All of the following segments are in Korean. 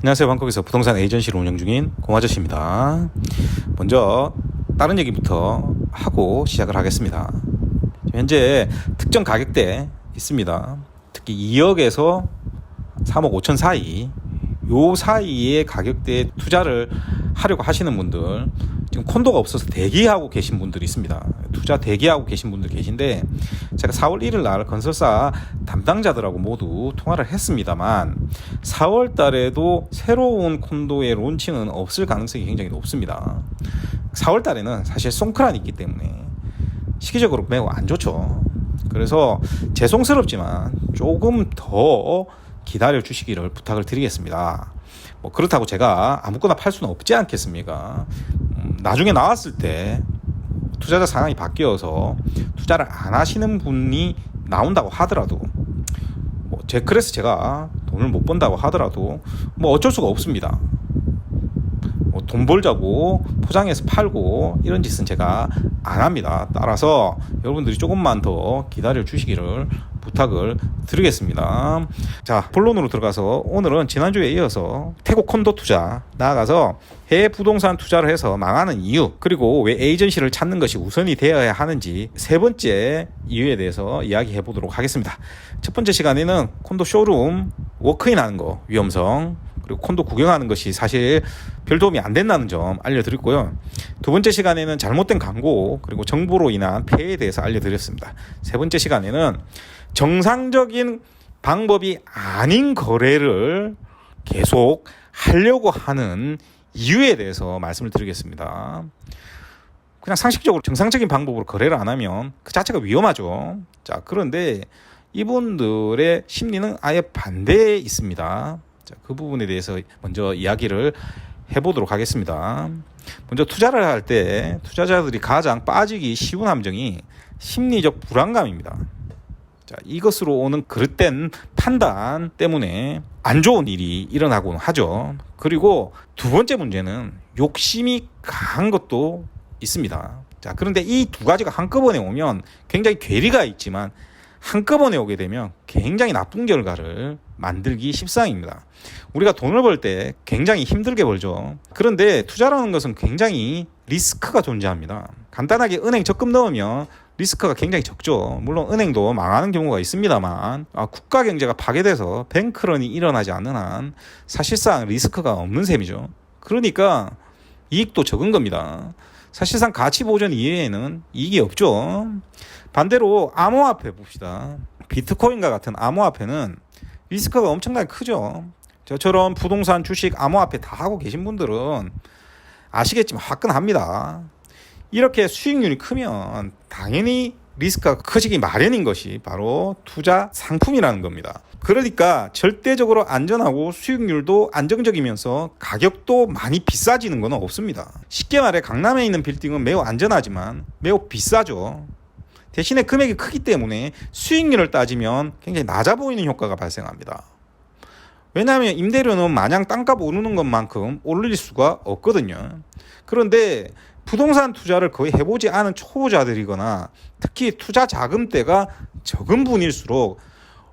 안녕하세요. 방콕에서 부동산 에이전시를 운영 중인 고마저씨입니다. 먼저 다른 얘기부터 하고 시작을 하겠습니다. 현재 특정 가격대 있습니다. 특히 2억에서 3억 5천 사이 요 사이의 가격대에 투자를 하려고 하시는 분들 지금 콘도가 없어서 대기하고 계신 분들이 있습니다. 투자 대기하고 계신 분들 계신데 제가 4월 1일 날 건설사 담당자들하고 모두 통화를 했습니다만 4월 달에도 새로운 콘도의 론칭은 없을 가능성이 굉장히 높습니다. 4월 달에는 사실 송크란이 있기 때문에 시기적으로 매우 안 좋죠. 그래서 죄송스럽지만 조금 더 기다려 주시기를 부탁을 드리겠습니다. 뭐 그렇다고 제가 아무거나 팔 수는 없지 않겠습니까? 음, 나중에 나왔을 때 투자자 상황이 바뀌어서 투자를 안 하시는 분이 나온다고 하더라도 뭐제 그래서 제가 돈을 못 번다고 하더라도 뭐 어쩔 수가 없습니다. 뭐 돈 벌자고 포장해서 팔고 이런 짓은 제가 안 합니다. 따라서 여러분들이 조금만 더 기다려 주시기를 부탁을 드리겠습니다. 자, 본론으로 들어가서 오늘은 지난주에 이어서 태국 콘도 투자 나아가서 해외 부동산 투자를 해서 망하는 이유 그리고 왜 에이전시를 찾는 것이 우선이 되어야 하는지 세 번째 이유에 대해서 이야기해 보도록 하겠습니다. 첫 번째 시간에는 콘도 쇼룸 워크인 하는 거 위험성 그리고 콘도 구경하는 것이 사실 별 도움이 안 된다는 점 알려드렸고요. 두 번째 시간에는 잘못된 광고 그리고 정보로 인한 폐해에 대해서 알려드렸습니다. 세 번째 시간에는 정상적인 방법이 아닌 거래를 계속 하려고 하는 이유에 대해서 말씀을 드리겠습니다. 그냥 상식적으로 정상적인 방법으로 거래를 안 하면 그 자체가 위험하죠. 자, 그런데 이분들의 심리는 아예 반대에 있습니다. 자, 그 부분에 대해서 먼저 이야기를 해보도록 하겠습니다. 먼저 투자를 할 때 투자자들이 가장 빠지기 쉬운 함정이 심리적 불안감입니다. 자, 이것으로 오는 그릇된 판단 때문에 안 좋은 일이 일어나곤 하죠. 그리고 두 번째 문제는 욕심이 강한 것도 있습니다. 자, 그런데 이 두 가지가 한꺼번에 오면 굉장히 괴리가 있지만 한꺼번에 오게 되면 굉장히 나쁜 결과를 만들기 십상입니다. 우리가 돈을 벌 때 굉장히 힘들게 벌죠. 그런데 투자라는 것은 굉장히 리스크가 존재합니다. 간단하게 은행 적금 넣으면 리스크가 굉장히 적죠. 물론 은행도 망하는 경우가 있습니다만 아, 국가 경제가 파괴돼서 뱅크런이 일어나지 않는 한 사실상 리스크가 없는 셈이죠. 그러니까 이익도 적은 겁니다. 사실상 가치 보전 이외에는 이익이 없죠. 반대로 암호화폐 봅시다. 비트코인과 같은 암호화폐는 리스크가 엄청나게 크죠. 저처럼 부동산, 주식, 암호화폐 다 하고 계신 분들은 아시겠지만 화끈합니다. 이렇게 수익률이 크면 당연히 리스크가 커지기 마련인 것이 바로 투자 상품이라는 겁니다. 그러니까 절대적으로 안전하고 수익률도 안정적이면서 가격도 많이 비싸지는 건 없습니다. 쉽게 말해 강남에 있는 빌딩은 매우 안전하지만 매우 비싸죠. 대신에 금액이 크기 때문에 수익률을 따지면 굉장히 낮아 보이는 효과가 발생합니다. 왜냐하면 임대료는 마냥 땅값 오르는 것만큼 올릴 수가 없거든요. 그런데 부동산 투자를 거의 해보지 않은 초보자들이거나 특히 투자 자금대가 적은 분일수록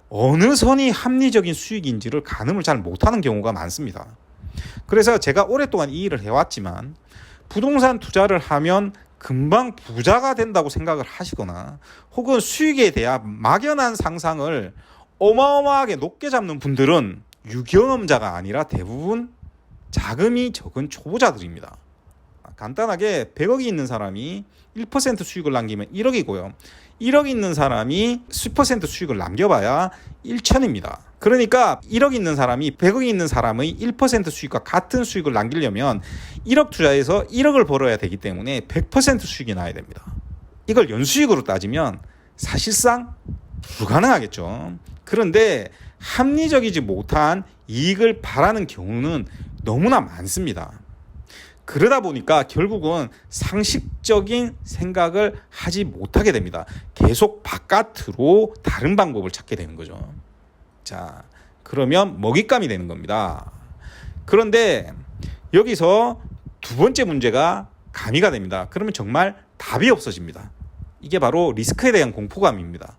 어느 선이 합리적인 수익인지를 가늠을 잘 못하는 경우가 많습니다. 그래서 제가 오랫동안 이 일을 해왔지만 부동산 투자를 하면 금방 부자가 된다고 생각을 하시거나 혹은 수익에 대한 막연한 상상을 어마어마하게 높게 잡는 분들은 유경험자가 아니라 대부분 자금이 적은 초보자들입니다. 간단하게 100억이 있는 사람이 1% 수익을 남기면 1억이고요. 1억 있는 사람이 10% 수익을 남겨봐야 1천입니다. 그러니까 1억 있는 사람이 100억이 있는 사람의 1% 수익과 같은 수익을 남기려면 1억 투자해서 1억을 벌어야 되기 때문에 100% 수익이 나야 됩니다. 이걸 연수익으로 따지면 사실상 불가능하겠죠. 그런데 합리적이지 못한 이익을 바라는 경우는 너무나 많습니다. 그러다 보니까 결국은 상식적인 생각을 하지 못하게 됩니다. 계속 바깥으로 다른 방법을 찾게 되는 거죠. 자, 그러면 먹잇감이 되는 겁니다. 그런데 여기서 두 번째 문제가 가미가 됩니다. 그러면 정말 답이 없어집니다. 이게 바로 리스크에 대한 공포감입니다.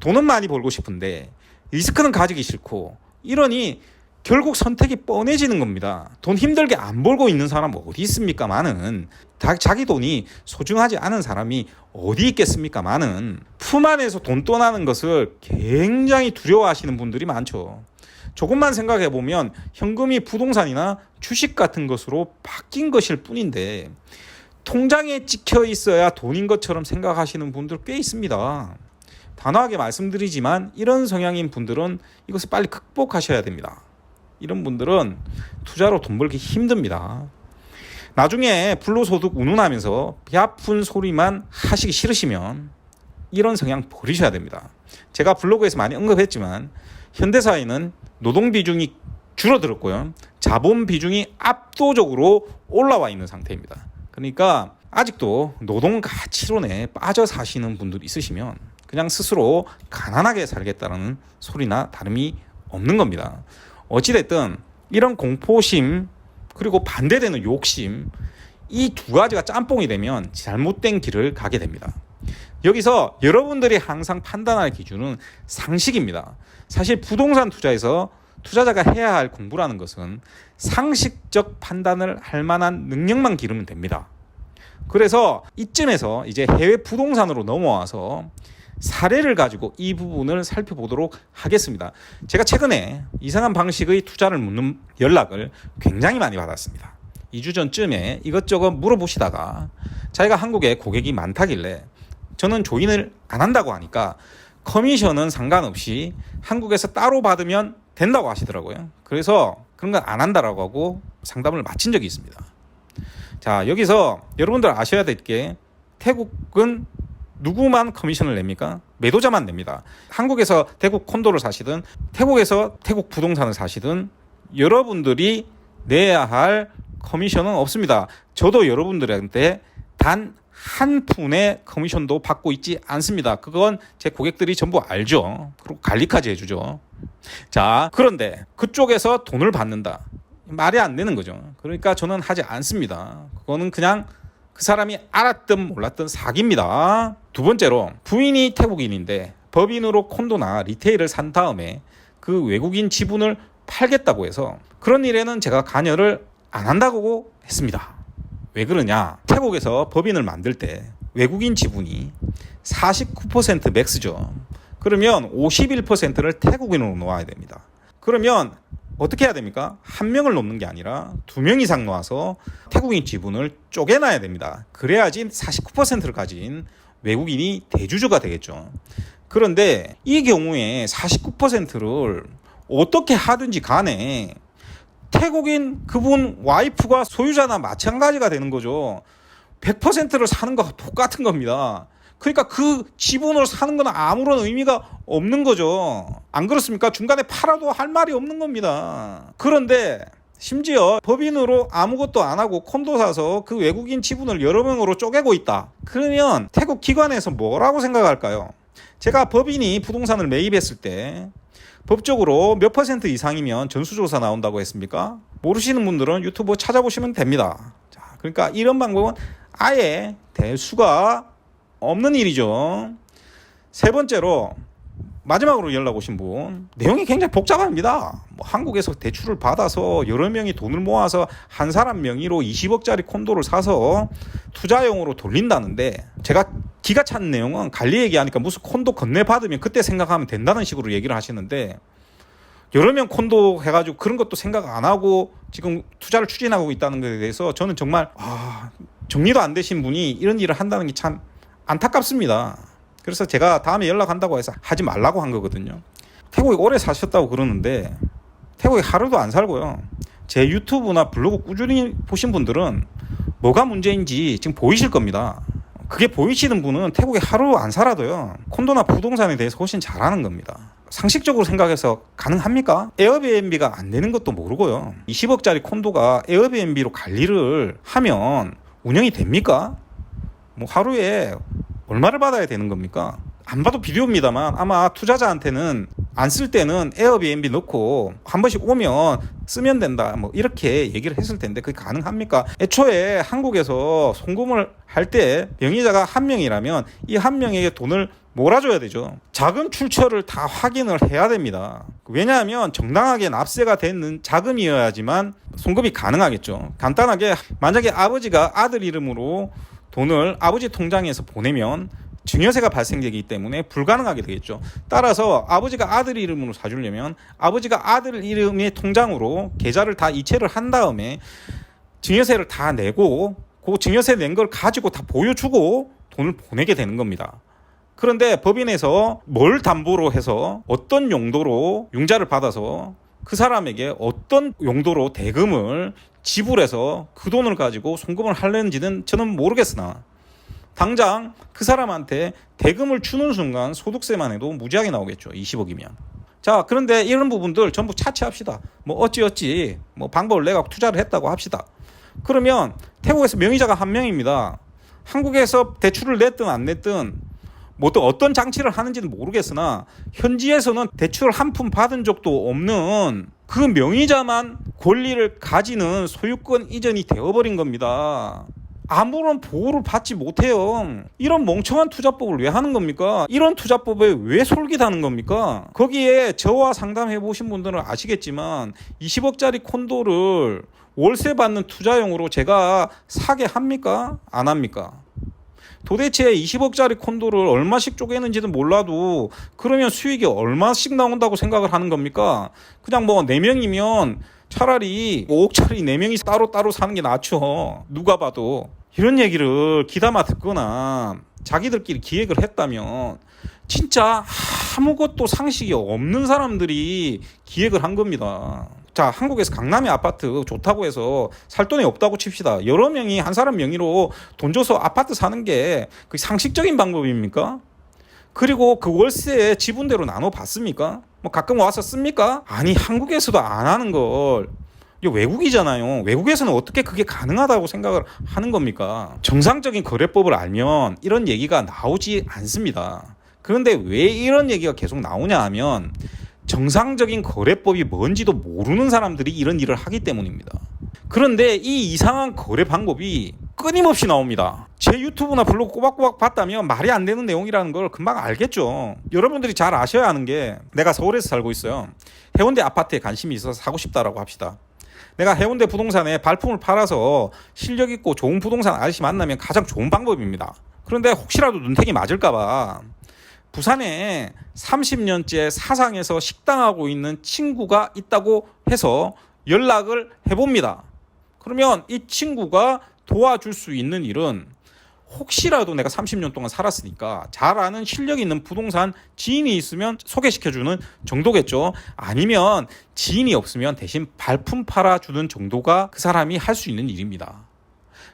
돈은 많이 벌고 싶은데 리스크는 가지기 싫고 이러니 결국 선택이 뻔해지는 겁니다. 돈 힘들게 안 벌고 있는 사람 어디 있습니까? 많은 자- 자기 돈이 소중하지 않은 사람이 어디 있겠습니까? 많은 품 안에서 돈 떠나는 것을 굉장히 두려워하시는 분들이 많죠. 조금만 생각해 보면 현금이 부동산이나 주식 같은 것으로 바뀐 것일 뿐인데 통장에 찍혀 있어야 돈인 것처럼 생각하시는 분들 꽤 있습니다. 단호하게 말씀드리지만 이런 성향인 분들은 이것을 빨리 극복하셔야 됩니다. 이런 분들은 투자로 돈 벌기 힘듭니다. 나중에 불로소득 운운하면서 배 아픈 소리만 하시기 싫으시면 이런 성향 버리셔야 됩니다. 제가 블로그에서 많이 언급했지만 현대사회는 노동 비중이 줄어들었고요. 자본 비중이 압도적으로 올라와 있는 상태입니다. 그러니까 아직도 노동 가치론에 빠져 사시는 분들 있으시면 그냥 스스로 가난하게 살겠다는 소리나 다름이 없는 겁니다. 어찌됐든 이런 공포심 그리고 반대되는 욕심 이 두 가지가 짬뽕이 되면 잘못된 길을 가게 됩니다. 여기서 여러분들이 항상 판단할 기준은 상식입니다. 사실 부동산 투자에서 투자자가 해야 할 공부라는 것은 상식적 판단을 할 만한 능력만 기르면 됩니다. 그래서 이쯤에서 이제 해외 부동산으로 넘어와서 사례를 가지고 이 부분을 살펴보도록 하겠습니다. 제가 최근에 이상한 방식의 투자를 묻는 연락을 굉장히 많이 받았습니다. 2주 전쯤에 이것저것 물어보시다가 자기가 한국에 고객이 많다길래 저는 조인을 안 한다고 하니까 커미션은 상관없이 한국에서 따로 받으면 된다고 하시더라고요. 그래서 그런 건 안 한다라고 하고 상담을 마친 적이 있습니다. 자, 여기서 여러분들 아셔야 될 게 태국은 누구만 커미션을 냅니까? 매도자만 냅니다. 한국에서 태국 콘도를 사시든 태국에서 태국 부동산을 사시든 여러분들이 내야 할 커미션은 없습니다. 저도 여러분들한테 단 한 푼의 커미션도 받고 있지 않습니다. 그건 제 고객들이 전부 알죠. 그리고 관리까지 해주죠. 자, 그런데 그쪽에서 돈을 받는다. 말이 안 되는 거죠. 그러니까 저는 하지 않습니다. 그거는 그냥 그 사람이 알았든 몰랐든 사기입니다. 두 번째로 부인이 태국인인데 법인으로 콘도나 리테일을 산 다음에 그 외국인 지분을 팔겠다고 해서 그런 일에는 제가 관여를 안 한다고 했습니다. 왜 그러냐? 태국에서 법인을 만들 때 외국인 지분이 49% 맥스죠. 그러면 51%를 태국인으로 놓아야 됩니다. 그러면 어떻게 해야 됩니까? 한 명을 놓는 게 아니라 두 명 이상 놓아서 태국인 지분을 쪼개놔야 됩니다. 그래야지 49%를 가진 외국인이 대주주가 되겠죠. 그런데 이 경우에 49%를 어떻게 하든지 간에 태국인 그분 와이프가 소유자나 마찬가지가 되는 거죠. 100%를 사는 거와 똑같은 겁니다. 그러니까 그 지분을 사는 건 아무런 의미가 없는 거죠. 안 그렇습니까? 중간에 팔아도 할 말이 없는 겁니다. 그런데 심지어 법인으로 아무것도 안 하고 콘도 사서 그 외국인 지분을 여러 명으로 쪼개고 있다. 그러면 태국 기관에서 뭐라고 생각할까요? 제가 법인이 부동산을 매입했을 때 법적으로 몇 퍼센트 이상이면 전수조사 나온다고 했습니까? 모르시는 분들은 유튜브 찾아보시면 됩니다. 자, 그러니까 이런 방법은 아예 될 수가 없는 일이죠. 세 번째로 마지막으로 연락 오신 분 내용이 굉장히 복잡합니다. 뭐 한국에서 대출을 받아서 여러 명이 돈을 모아서 한 사람 명의로 20억짜리 콘도를 사서 투자용으로 돌린다는데 제가 기가 찬 내용은 관리 얘기하니까 무슨 콘도 건네 받으면 그때 생각하면 된다는 식으로 얘기를 하시는데 여러 명 콘도 해가지고 그런 것도 생각 안 하고 지금 투자를 추진하고 있다는 것에 대해서 저는 정말 아, 정리도 안 되신 분이 이런 일을 한다는 게참 안타깝습니다. 그래서 제가 다음에 연락한다고 해서 하지 말라고 한 거거든요. 태국에 오래 사셨다고 그러는데 태국에 하루도 안 살고요. 제 유튜브나 블로그 꾸준히 보신 분들은 뭐가 문제인지 지금 보이실 겁니다. 그게 보이시는 분은 태국에 하루 안 살아도요. 콘도나 부동산에 대해서 훨씬 잘 아는 겁니다. 상식적으로 생각해서 가능합니까? 에어비앤비가 안 되는 것도 모르고요. 20억짜리 콘도가 에어비앤비로 관리를 하면 운영이 됩니까? 뭐 하루에 얼마를 받아야 되는 겁니까? 안 봐도 비디오입니다만 아마 투자자한테는 안 쓸 때는 에어비앤비 넣고 한 번씩 오면 쓰면 된다 뭐 이렇게 얘기를 했을 텐데 그게 가능합니까? 애초에 한국에서 송금을 할 때 명의자가 한 명이라면 이 한 명에게 돈을 몰아줘야 되죠. 자금 출처를 다 확인을 해야 됩니다. 왜냐하면 정당하게 납세가 되는 자금이어야지만 송금이 가능하겠죠. 간단하게 만약에 아버지가 아들 이름으로 돈을 아버지 통장에서 보내면 증여세가 발생되기 때문에 불가능하게 되겠죠. 따라서 아버지가 아들 이름으로 사주려면 아버지가 아들 이름의 통장으로 계좌를 다 이체를 한 다음에 증여세를 다 내고 그 증여세 낸 걸 가지고 다 보여주고 돈을 보내게 되는 겁니다. 그런데 법인에서 뭘 담보로 해서 어떤 용도로 융자를 받아서 그 사람에게 어떤 용도로 대금을 지불해서 그 돈을 가지고 송금을 하려는지는 저는 모르겠으나 당장 그 사람한테 대금을 주는 순간 소득세만 해도 무지하게 나오겠죠. 20억이면. 자, 그런데 이런 부분들 전부 차치합시다. 뭐 어찌어찌 뭐 방법을 내가 투자를 했다고 합시다. 그러면 태국에서 명의자가 한 명입니다. 한국에서 대출을 냈든 안 냈든 뭐또 어떤 장치를 하는지는 모르겠으나 현지에서는 대출 한 푼 받은 적도 없는 그 명의자만 권리를 가지는 소유권 이전이 되어버린 겁니다. 아무런 보호를 받지 못해요. 이런 멍청한 투자법을 왜 하는 겁니까? 이런 투자법에 왜 솔깃하는 겁니까? 거기에 저와 상담해 보신 분들은 아시겠지만 20억짜리 콘도를 월세 받는 투자용으로 제가 사게 합니까? 안 합니까? 도대체 20억짜리 콘도를 얼마씩 쪼개는지는 몰라도 그러면 수익이 얼마씩 나온다고 생각을 하는 겁니까? 그냥 뭐 4명이면 차라리 5억짜리 4명이 따로따로 사는 게 낫죠. 누가 봐도. 이런 얘기를 기담아 듣거나 자기들끼리 기획을 했다면 진짜 아무것도 상식이 없는 사람들이 기획을 한 겁니다. 자, 한국에서 강남의 아파트 좋다고 해서 살 돈이 없다고 칩시다. 여러 명이 한 사람 명의로 돈 줘서 아파트 사는 게 그 상식적인 방법입니까? 그리고 그 월세 지분대로 나눠 봤습니까? 뭐 가끔 와서 씁니까? 아니, 한국에서도 안 하는 걸 이거 외국이잖아요. 외국에서는 어떻게 그게 가능하다고 생각을 하는 겁니까? 정상적인 거래법을 알면 이런 얘기가 나오지 않습니다. 그런데 왜 이런 얘기가 계속 나오냐 하면 정상적인 거래법이 뭔지도 모르는 사람들이 이런 일을 하기 때문입니다. 그런데 이 이상한 거래 방법이 끊임없이 나옵니다. 제 유튜브나 블로그 꼬박꼬박 봤다면 말이 안 되는 내용이라는 걸 금방 알겠죠. 여러분들이 잘 아셔야 하는 게 내가 서울에서 살고 있어요. 해운대 아파트에 관심이 있어서 사고 싶다라고 합시다. 내가 해운대 부동산에 발품을 팔아서 실력 있고 좋은 부동산 아저씨 만나면 가장 좋은 방법입니다. 그런데 혹시라도 눈탱이 맞을까봐 부산에 30년째 사상에서 식당하고 있는 친구가 있다고 해서 연락을 해봅니다. 그러면 이 친구가 도와줄 수 있는 일은 혹시라도 내가 30년 동안 살았으니까 잘 아는 실력 있는 부동산 지인이 있으면 소개시켜주는 정도겠죠. 아니면 지인이 없으면 대신 발품 팔아주는 정도가 그 사람이 할 수 있는 일입니다.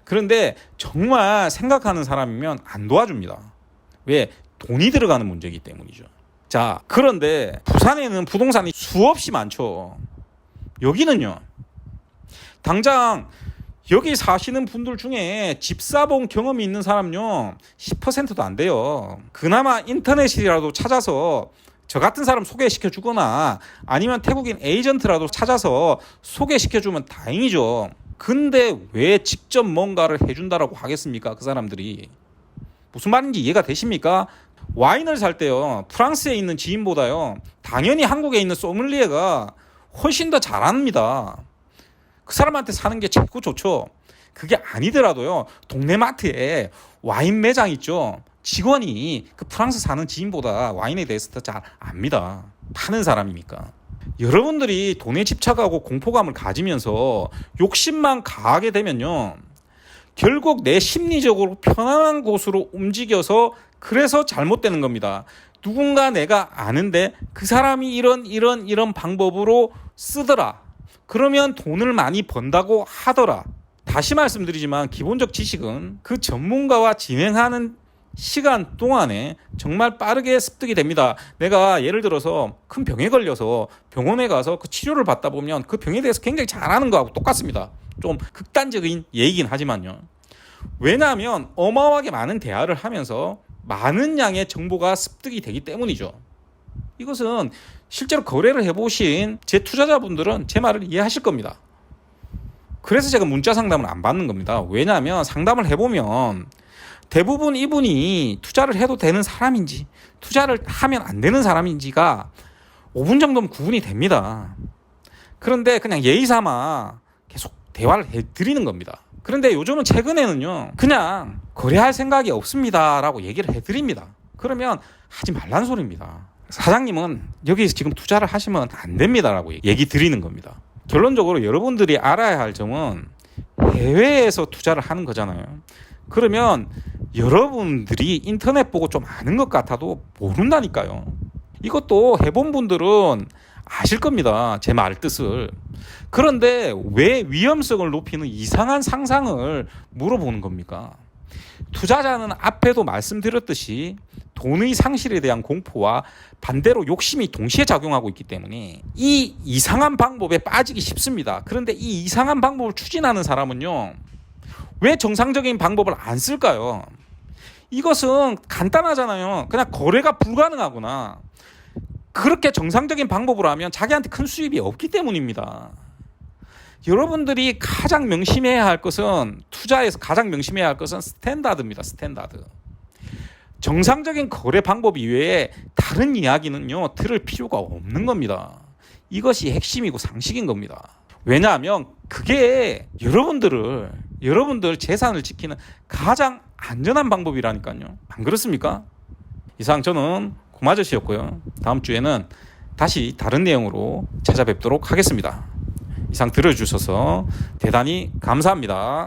그런데 정말 생각하는 사람이면 안 도와줍니다. 왜? 돈이 들어가는 문제이기 때문이죠. 자, 그런데 부산에는 부동산이 수없이 많죠. 여기는요. 당장 여기 사시는 분들 중에 집 사본 경험이 있는 사람요 10%도 안 돼요. 그나마 인터넷이라도 찾아서 저 같은 사람 소개시켜 주거나 아니면 태국인 에이전트라도 찾아서 소개시켜 주면 다행이죠. 근데 왜 직접 뭔가를 해준다라고 하겠습니까? 그 사람들이 무슨 말인지 이해가 되십니까? 와인을 살 때요 프랑스에 있는 지인보다요 당연히 한국에 있는 소믈리에가 훨씬 더 잘합니다. 그 사람한테 사는 게 최고 좋죠. 그게 아니더라도요. 동네 마트에 와인 매장 있죠. 직원이 그 프랑스 사는 지인보다 와인에 대해서 더 잘 압니다. 파는 사람이니까. 여러분들이 돈에 집착하고 공포감을 가지면서 욕심만 가하게 되면요. 결국 내 심리적으로 편안한 곳으로 움직여서 그래서 잘못되는 겁니다. 누군가 내가 아는데 그 사람이 이런 이런 이런 방법으로 쓰더라. 그러면 돈을 많이 번다고 하더라. 다시 말씀드리지만 기본적 지식은 그 전문가와 진행하는 시간 동안에 정말 빠르게 습득이 됩니다. 내가 예를 들어서 큰 병에 걸려서 병원에 가서 그 치료를 받다 보면 그 병에 대해서 굉장히 잘하는 거하고 똑같습니다. 좀 극단적인 예이긴 하지만요. 왜냐하면 어마어마하게 많은 대화를 하면서 많은 양의 정보가 습득이 되기 때문이죠. 이것은 실제로 거래를 해보신 제 투자자분들은 제 말을 이해하실 겁니다. 그래서 제가 문자 상담을 안 받는 겁니다. 왜냐하면 상담을 해보면 대부분 이분이 투자를 해도 되는 사람인지 투자를 하면 안 되는 사람인지가 5분 정도면 구분이 됩니다. 그런데 그냥 예의 삼아 계속 대화를 해 드리는 겁니다. 그런데 요즘은 최근에는요, 그냥 거래할 생각이 없습니다라고 얘기를 해드립니다. 그러면 하지 말란 소리입니다. 사장님은 여기서 지금 투자를 하시면 안 됩니다라고 얘기 드리는 겁니다. 결론적으로 여러분들이 알아야 할 점은 해외에서 투자를 하는 거잖아요. 그러면 여러분들이 인터넷 보고 좀 아는 것 같아도 모른다니까요. 이것도 해본 분들은 아실 겁니다. 제 말 뜻을. 그런데 왜 위험성을 높이는 이상한 상상을 물어보는 겁니까? 투자자는 앞에도 말씀드렸듯이 돈의 상실에 대한 공포와 반대로 욕심이 동시에 작용하고 있기 때문에 이 이상한 방법에 빠지기 쉽습니다. 그런데 이 이상한 방법을 추진하는 사람은요, 왜 정상적인 방법을 안 쓸까요? 이것은 간단하잖아요. 그냥 거래가 불가능하구나. 그렇게 정상적인 방법으로 하면 자기한테 큰 수입이 없기 때문입니다. 여러분들이 가장 명심해야 할 것은 투자에서 가장 명심해야 할 것은 스탠다드입니다. 스탠다드. 정상적인 거래 방법 이외에 다른 이야기는요 들을 필요가 없는 겁니다. 이것이 핵심이고 상식인 겁니다. 왜냐하면 그게 여러분들을 여러분들 재산을 지키는 가장 안전한 방법이라니까요. 안 그렇습니까? 이상 저는 고마저씨였고요. 다음 주에는 다시 다른 내용으로 찾아뵙도록 하겠습니다. 이상 들어주셔서 대단히 감사합니다.